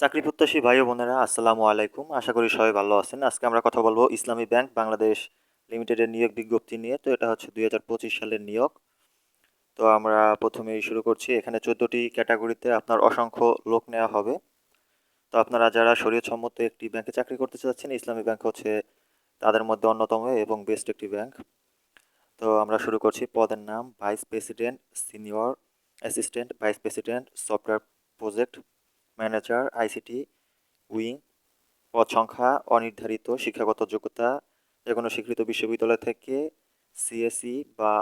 চাকরি প্রত্যাশী ভাই বোনেরা, আসসালামু আলাইকুম। আশা করি সবাই ভালো আছেন। আজকে আমরা কথা বলব ইসলামী ব্যাংক বাংলাদেশ লিমিটেডের নিয়োগ বিজ্ঞপ্তি নিয়ে। তো এটা হচ্ছে দুই হাজার পঁচিশ সালের নিয়োগ। তো আমরা প্রথমেই শুরু করছি। এখানে চোদ্দোটি ক্যাটাগরিতে আপনার অসংখ্য লোক নেওয়া হবে। তো আপনারা যারা শরীয়তসম্মত একটি ব্যাংকে চাকরি করতে চাচ্ছেন, ইসলামী ব্যাংক হচ্ছে তাদের মধ্যে অন্যতম এবং বেস্ট একটি ব্যাংক। তো আমরা শুরু করছি পদের নাম, vice president, senior assistant, vice president, software project. Manager ICT wing, পদ সংখ্যা, অনির্ধারিত শিক্ষাগত যোগ্যতা, যে কোনো স্বীকৃত বিশ্ববিদ্যালয় থেকে সিএসই বা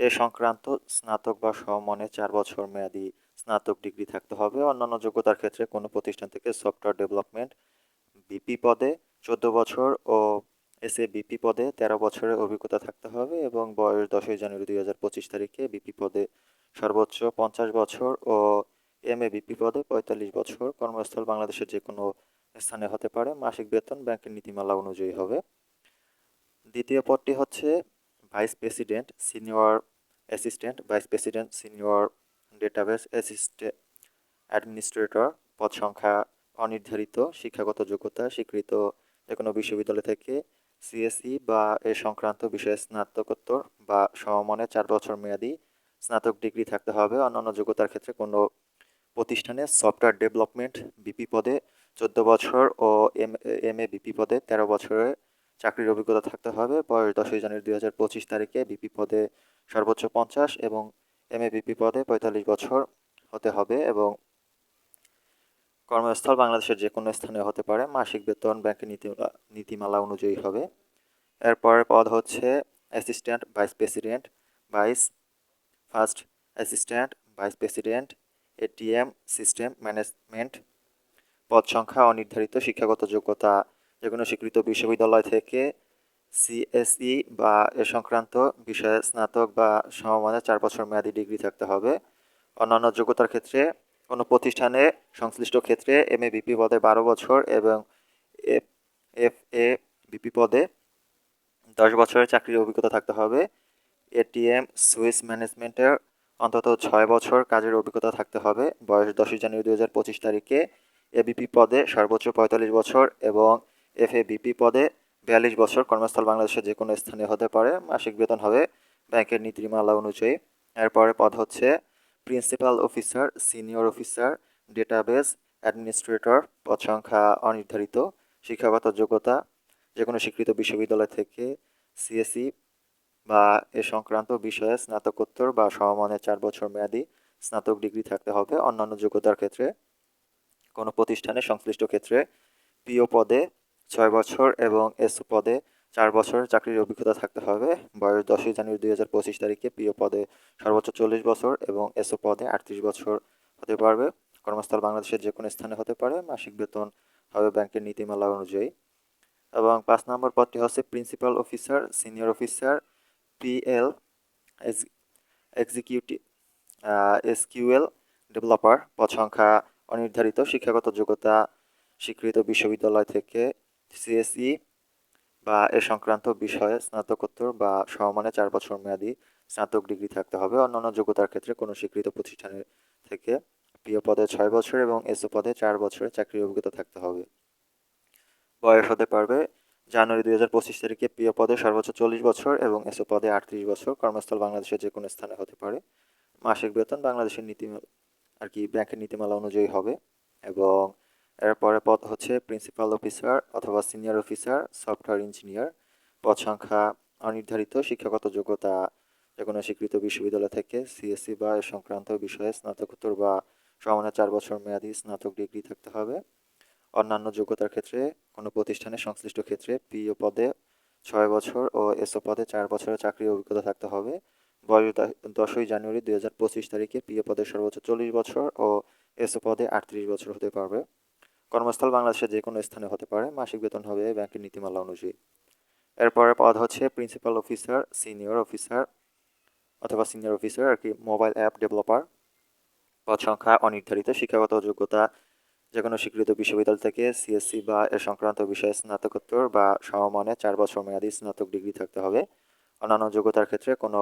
এ সংক্রান্ত স্নাতক বা সমমানে চার বছর মেয়াদি স্নাতক ডিগ্রি থাকতে হবে। অন্যান্য যোগ্যতার ক্ষেত্রে কোনো প্রতিষ্ঠান থেকে সফটওয়্যার ডেভেলপমেন্ট বিপি পদে চোদ্দ বছর ও এস এ বিপি পদে তেরো বছরের অভিজ্ঞতা থাকতে হবে এবং বয়স দশই জানুয়ারি দুই হাজার পঁচিশ তারিখে বিপি পদে সর্বোচ্চ পঞ্চাশ বছর ও এম এ বিপি পদে পঁয়তাল্লিশ বছর, কর্মস্থল বাংলাদেশের যে কোনো স্থানে হতে পারে। মাসিক বেতন ব্যাংকের নীতিমালা অনুযায়ী হবে। দ্বিতীয় পদটি হচ্ছে vice president, senior assistant, vice president, senior database assistant administrator. পদ সংখ্যা অনির্ধারিত, শিক্ষাগত যোগ্যতা স্বীকৃত যে কোনো বিশ্ববিদ্যালয় থেকে সিএসই বা এ সংক্রান্ত বিষয়ে স্নাতকোত্তর বা সমমানে চার বছর মেয়াদি স্নাতক ডিগ্রি থাকতে হবে। অন্যান্য যোগ্যতার ক্ষেত্রে কোনো প্রতিষ্ঠানে সফটওয়্যার ডেভেলপমেন্ট বিপি পদে চোদ্দ বছর ও এম এম এ বিপি পদে তেরো বছরের চাকরির অভিজ্ঞতা থাকতে হবে। বয়স দশই জানুয়ারি দুই হাজার পঁচিশ তারিখে বিপি পদে সর্বোচ্চ পঞ্চাশ এবং এম এ বিপি পদে পঁয়তাল্লিশ বছর হতে হবে এবং কর্মস্থল বাংলাদেশের যে কোনো স্থানে হতে পারে। মাসিক বেতন ব্যাংকের নীতিমালা নীতিমালা অনুযায়ী হবে। এরপরের পদ হচ্ছে assistant vice president, vice first assistant, vice president ATM system management পদ সংখ্যা অনির্ধারিত শিক্ষাগত যোগ্যতা যে কোনো স্বীকৃত বিশ্ববিদ্যালয় থেকে সিএসই বা এ সংক্রান্ত বিষয়ে স্নাতক বা সমমানের চার বছর মেয়াদি ডিগ্রি থাকতে হবে। অন্যান্য যোগ্যতার ক্ষেত্রে কোনো প্রতিষ্ঠানে সংশ্লিষ্ট ক্ষেত্রে এম এ বিপি পদে বারো বছর এবং এফ এফ এ বিপি পদে দশ বছরের চাকরির অভিজ্ঞতা থাকতে হবে। এটিএম সুইস ম্যানেজমেন্টের অন্তত ছয় বছর কাজের অভিজ্ঞতা থাকতে হবে। বয়স দশই জানুয়ারি দু হাজার পঁচিশ তারিখে এবিপি পদে সর্বোচ্চ পঁয়তাল্লিশ বছর এবং এফ বিপি পদে বিয়াল্লিশ বছর কর্মস্থল বাংলাদেশের যে কোনো স্থানে হতে পারে। মাসিক বেতন হবে ব্যাংকের নীতিমালা অনুযায়ী। এরপরে পদ হচ্ছে principal officer, senior officer, database administrator. পদ সংখ্যা অনির্ধারিত। শিক্ষাগত যোগ্যতা যে কোনো স্বীকৃত বিশ্ববিদ্যালয় থেকে সিএসই বা এ সংক্রান্ত বিষয়ে স্নাতকোত্তর বা সমমানের চার বছর মেয়াদি স্নাতক ডিগ্রি থাকতে হবে। অন্যান্য যোগ্যতার ক্ষেত্রে, কোনো প্রতিষ্ঠানে সংশ্লিষ্ট ক্ষেত্রে পিও পদে ছয় বছর এবং এসও পদে চার বছরের চাকরির অভিজ্ঞতা থাকতে হবে। বয়স দশই জানুয়ারি দুই হাজার পঁচিশ তারিখে পিও পদে সর্বোচ্চ চল্লিশ বছর এবং এসও পদে আটত্রিশ বছর হতে পারবে। কর্মস্থল বাংলাদেশের যে কোনো স্থানে হতে পারে। মাসিক বেতন হবে ব্যাংকের নীতিমালা অনুযায়ী। এবং পাঁচ নম্বর পদটি হচ্ছে principal officer, senior officer PL executive SQL developer পদ সংখ্যা অনির্ধারিত, শিক্ষাগত যোগ্যতা স্বীকৃত বিশ্ববিদ্যালয় থেকে সিএসই বা এ সংক্রান্ত বিষয়ে স্নাতকোত্তর বা সমমানে চার বছর মেয়াদি স্নাতক ডিগ্রি থাকতে হবে। অন্যান্য যোগ্যতার ক্ষেত্রে কোনো স্বীকৃত প্রতিষ্ঠানের থেকে প্রিয় পদে ছয় বছর এবং এসও পদে চার বছরের চাকরির অভিজ্ঞতা থাকতে হবে। বয়স হতে পারবে জানুয়ারি দুই হাজার পঁচিশ তারিখে প্রিয় পদে সর্বোচ্চ চল্লিশ বছর এবং এসও পদে আটত্রিশ বছর। কর্মস্থল বাংলাদেশের যে কোনো স্থানে হতে পারে। মাসিক বেতন বাংলাদেশের নীতি, আর কি ব্যাংকের নীতিমালা অনুযায়ী হবে এবং এরপরে পদ হচ্ছে প্রিন্সিপাল অফিসার অথবা সিনিয়র অফিসার, সফটওয়্যার ইঞ্জিনিয়ার। পদ সংখ্যা অনির্ধারিত, শিক্ষাগত যোগ্যতা যে কোনো স্বীকৃত বিশ্ববিদ্যালয় থেকে সিএসসি বা এ সংক্রান্ত বিষয়ে স্নাতকোত্তর বা সমানে চার বছর মেয়াদি স্নাতক ডিগ্রি থাকতে হবে। অন্যান্য যোগ্যতার ক্ষেত্রে, কোনো প্রতিষ্ঠানে সংশ্লিষ্ট ক্ষেত্রে পিও পদে ছয় বছর ও এসও পদে চার বছরের চাকরির অভিজ্ঞতা থাকতে হবে। বয়স দশই জানুয়ারি দুই হাজার পঁচিশ তারিখে পিও পদে সর্বোচ্চ চল্লিশ বছর ও এসও পদে আটত্রিশ বছর হতে পারবে। কর্মস্থল বাংলাদেশের যে কোনো স্থানে হতে পারে। মাসিক বেতন হবে ব্যাংকের নীতিমালা অনুযায়ী। এরপরে পদ হচ্ছে প্রিন্সিপাল অফিসার, সিনিয়র অফিসার অথবা সিনিয়র অফিসার আর কি, মোবাইল অ্যাপ ডেভেলপার। পদ সংখ্যা অনির্ধারিত। শিক্ষাগত যোগ্যতা যে কোনো স্বীকৃত বিশ্ববিদ্যালয় থেকে সিএসসি বা এর সংক্রান্ত বিষয়ে স্নাতকোত্তর বা সমমানে চার বছর মেয়াদি স্নাতক ডিগ্রি থাকতে হবে। অন্যান্য যোগ্যতার ক্ষেত্রে কোনো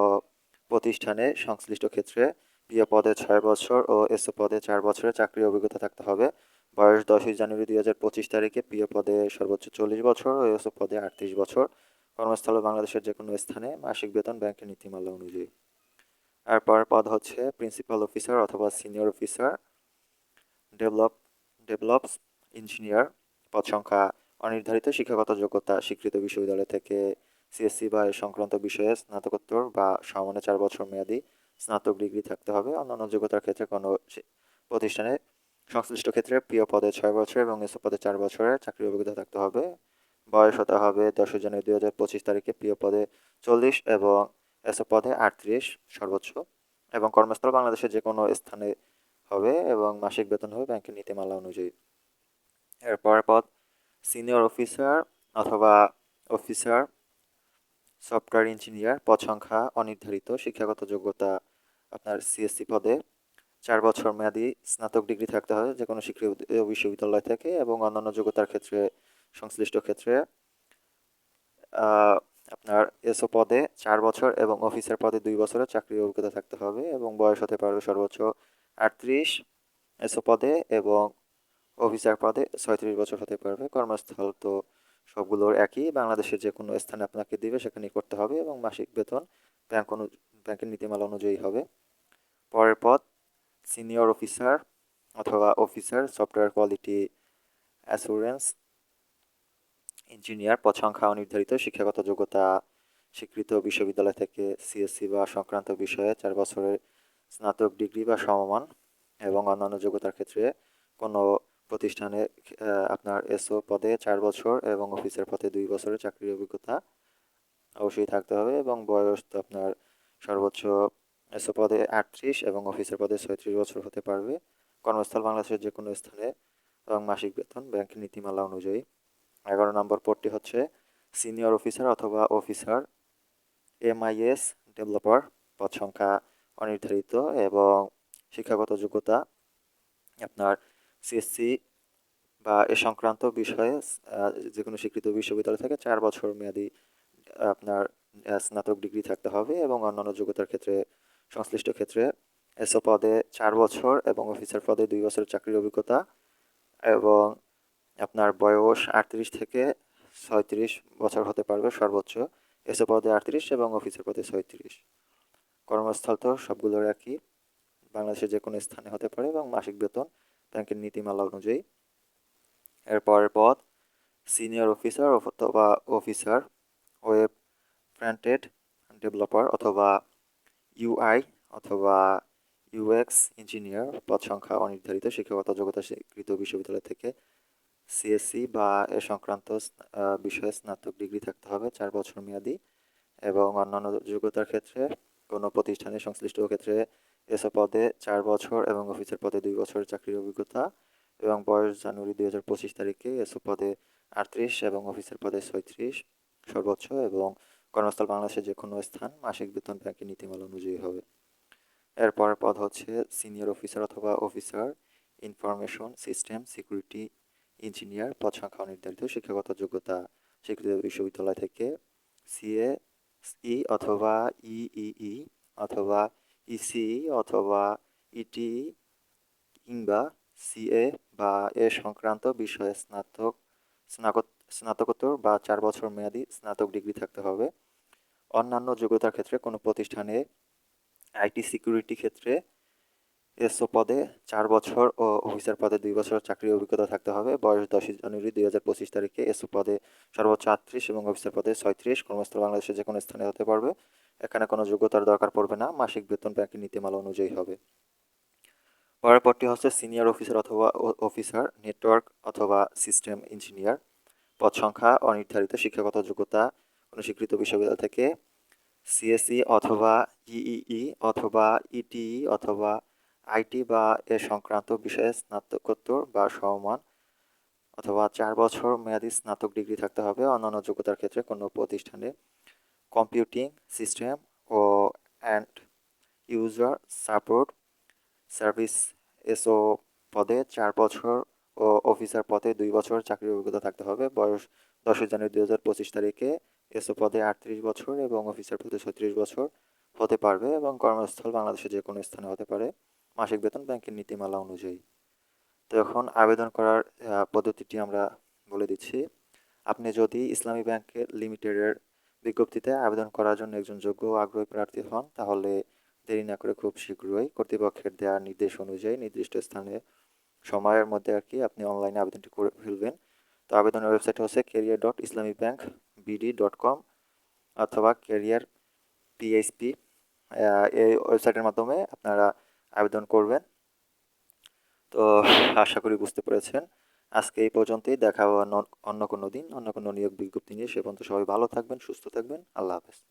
প্রতিষ্ঠানে সংশ্লিষ্ট ক্ষেত্রে প্রিয় পদে ছয় বছর ও এসও পদে চার বছরের চাকরির অভিজ্ঞতা থাকতে হবে। বয়স দশই জানুয়ারি দুই হাজার পঁচিশ তারিখে প্রিয় পদে সর্বোচ্চ চল্লিশ বছর ও এসও পদে আটত্রিশ বছর। কর্মস্থল বাংলাদেশের যে কোনো স্থানে মাসিক বেতন ব্যাংকের নীতিমালা অনুযায়ী। আর পরের পদ হচ্ছে প্রিন্সিপাল অফিসার অথবা senior officer develop develops engineer পদ সংখ্যা অনির্ধারিত, শিক্ষাগত যোগ্যতা স্বীকৃত বিশ্ববিদ্যালয় থেকে সিএসসি বা এ সংক্রান্ত বিষয়ে স্নাতকোত্তর বা সমানে চার বছর মেয়াদি স্নাতক ডিগ্রি থাকতে হবে। অন্যান্য যোগ্যতার ক্ষেত্রে কোনো প্রতিষ্ঠানে সংশ্লিষ্ট ক্ষেত্রে প্রিয় পদে ছয় বছর এবং এসো পদে চার বছরের চাকরির অভিজ্ঞতা থাকতে হবে। বয়স হতে হবে দশই জানুয়ারি দুই হাজার পঁচিশ তারিখে, প্রিয় পদে চল্লিশ এবং এসো পদে আটত্রিশ সর্বোচ্চ। এবং কর্মস্থল বাংলাদেশের যে কোনো স্থানে হবে এবং মাসিক বেতন হবে ব্যাংকের নীতিমালা অনুযায়ী। এরপর পদ সিনিয়র অফিসার অথবা অফিসার সফটওয়্যার ইঞ্জিনিয়ার পদ সংখ্যা অনির্ধারিত, শিক্ষাগত যোগ্যতা আপনার সিএসসি পদে, চার বছর মেয়াদি স্নাতক ডিগ্রি থাকতে হবে যে কোনো স্বীকৃত বিশ্ববিদ্যালয় থেকে এবং অন্যান্য যোগ্যতার ক্ষেত্রে, সংশ্লিষ্ট ক্ষেত্রে। আপনার এসও পদে চার বছর এবং অফিসার পদে দুই বছরের চাকরির অভিজ্ঞতা থাকতে হবে এবং বয়স হতে পারবে সর্বোচ্চ আটত্রিশ এসও পদে এবং অফিসার পদে ছয়ত্রিশ বছর হতে পারবে। কর্মস্থল তো সবগুলোর একই। বাংলাদেশের যে কোনো স্থানে আপনাকে দিবে সেখানে করতে হবে এবং মাসিক বেতন ব্যাংক অনু, ব্যাংকের নীতিমালা অনুযায়ী হবে। পরের পদ, সিনিয়র অফিসার অথবা officer, software quality assurance engineer. পদ সংখ্যা অনির্ধারিত। শিক্ষাগত যোগ্যতা স্বীকৃত বিশ্ববিদ্যালয় থেকে সিএসসি বা সংক্রান্ত বিষয়ে চার বছরের স্নাতক ডিগ্রি বা সমমান এবং অন্যান্য যোগ্যতার ক্ষেত্রে কোনো প্রতিষ্ঠানে আপনার এসও পদে চার বছর এবং অফিসের পদে দুই বছরের চাকরির অভিজ্ঞতা অবশ্যই থাকতে হবে এবং বয়স তো আপনার সর্বোচ্চ এসও পদে আটত্রিশ এবং অফিসের পদে ছয়ত্রিশ বছর হতে পারবে। কর্মস্থল বাংলাদেশের যে কোনো স্থানে এবং মাসিক বেতন ব্যাংকের নীতিমালা অনুযায়ী। এগারো নম্বর পদটি হচ্ছে সিনিয়র অফিসার অথবা অফিসার, এমআইএস ডেভেলপার। পদ সংখ্যা অনির্ধারিত এবং শিক্ষাগত যোগ্যতা আপনার সিএসসি বা এ সংক্রান্ত বিষয়ে যে কোনো স্বীকৃত বিশ্ববিদ্যালয় থেকে চার বছর মেয়াদি আপনার স্নাতক ডিগ্রি থাকতে হবে এবং অন্যান্য যোগ্যতার ক্ষেত্রে, সংশ্লিষ্ট ক্ষেত্রে এসও পদে চার বছর এবং অফিসার পদে দুই বছরের চাকরির অভিজ্ঞতা এবং আপনার বয়স আটত্রিশ থেকে ছয়ত্রিশ বছর হতে পারবে সর্বোচ্চ। এসও পদে আটত্রিশ এবং অফিসের পদে ছয়ত্রিশ। কর্মস্থল তো সবগুলোর একই বাংলাদেশের যে কোনো স্থানে হতে পারে এবং মাসিক বেতন, ব্যাংকের নীতিমালা অনুযায়ী। এরপরের পদ, সিনিয়র অফিসার অথবা অফিসার, ওয়েব ফ্রন্টেড ডেভেলপার অথবা ইউআই অথবা ইউএক্স ইঞ্জিনিয়ার। পদ সংখ্যা অনির্ধারিত, শিক্ষাগত যোগ্যতা স্বীকৃত বিশ্ববিদ্যালয় থেকে সিএসসি বা এ সংক্রান্ত বিষয়ে স্নাতক ডিগ্রি থাকতে হবে, চার বছর মেয়াদি এবং অন্যান্য যোগ্যতার ক্ষেত্রে কোনো প্রতিষ্ঠানে সংশ্লিষ্ট ক্ষেত্রে এসও পদে চার বছর এবং অফিসের পদে দুই বছরের চাকরির অভিজ্ঞতা এবং বয়স জানুয়ারি দুই হাজার পঁচিশ তারিখে এসও পদে আটত্রিশ এবং অফিসের পদে ছয়ত্রিশ সর্বোচ্চ এবং কর্মস্থল বাংলাদেশের যে কোনো স্থান মাসিক বেতন ব্যাংকের নীতিমালা অনুযায়ী হবে। এরপরের পদ হচ্ছে সিনিয়র অফিসার অথবা officer information system security engineer, পদ সংখ্যা অনির্ধারিত, শিক্ষাগত যোগ্যতা স্বীকৃত বিশ্ববিদ্যালয় থেকে, সিএ ই অথবা ইই অথবা ইসি অথবা ইটি কিংবা সিএ বা এ সংক্রান্ত বিষয়ে স্নাতক স্নাতক স্নাতকোত্তর বা চার বছর মেয়াদী স্নাতক ডিগ্রি থাকতে হবে। অন্যান্য যোগ্যতার ক্ষেত্রে কোনো প্রতিষ্ঠানে আইটি সিকিউরিটি ক্ষেত্রে এসও পদে চার বছর ও অফিসার পদে দুই বছর চাকরির অভিজ্ঞতা থাকতে হবে। বয়স দশই জানুয়ারি দুই হাজার পঁচিশ তারিখে এসও পদে সর্বোচ্চ আটত্রিশ এবং অফিসার পদে ছয়ত্রিশ। কর্মস্থল বাংলাদেশের যে কোনো স্থানে হতে পারবে। এখানে কোনো যোগ্যতার দরকার পড়বে না। মাসিক বেতন ব্যাংকের নীতিমালা অনুযায়ী হবে। পরের পদটি হচ্ছে সিনিয়র অফিসার অথবা অফিসার, নেটওয়ার্ক অথবা সিস্টেম ইঞ্জিনিয়ার। পদ সংখ্যা অনির্ধারিত। শিক্ষাগত যোগ্যতা কোনো স্বীকৃত বিশ্ববিদ্যালয় থেকে সিএসই অথবা ইই অথবা ইটিই অথবা আইটি বা এ সংক্রান্ত বিষয়ে স্নাতকোত্তর বা সমমান অথবা চার বছর মেয়াদি স্নাতক ডিগ্রি থাকতে হবে। অন্যান্য যোগ্যতার ক্ষেত্রে কোনো প্রতিষ্ঠানে computing system O and user support service SO পদে চার বছর ও অফিসার পদে দুই বছর চাকরির অভিজ্ঞতা থাকতে হবে। বয়স দশই জানুয়ারি দুই হাজার পঁচিশ তারিখে এসও পদে আটত্রিশ বছর এবং অফিসার পদে ছত্রিশ বছর হতে পারবে এবং কর্মস্থল বাংলাদেশের যে কোনো স্থানে হতে পারে। মাসিক বেতন ব্যাংকের নীতিমালা অনুযায়ী। তো এখন আবেদন করার পদ্ধতিটি আমরা বলে দিচ্ছি। আপনি যদি ইসলামী ব্যাংকের লিমিটেডের বিজ্ঞপ্তিতে আবেদন করার জন্য একজন যোগ্য আগ্রহী প্রার্থী হন, তাহলে দেরি না করে খুব শীঘ্রই কর্তৃপক্ষের দেওয়া নির্দেশ অনুযায়ী নির্দিষ্ট স্থানে সময়ের মধ্যে আর কি আপনি অনলাইনে আবেদনটি করে ফেলবেন। তো আবেদনের ওয়েবসাইট হচ্ছে career dot Islami bank BD dot com অথবা কেরিয়ার পিএইচপি এই ওয়েবসাইটের মাধ্যমে আপনারা আবেদন করবেন। তো আশা করি বুঝতে পেরেছেন। আজকে এই পর্যন্তই। দেখা অন্য কোনো দিন, অন্য কোনো নিয়োগ বিজ্ঞপ্তি নিয়ে। সে পর্যন্ত সবাই ভালো থাকবেন, সুস্থ থাকবেন। আল্লাহ হাফেজ।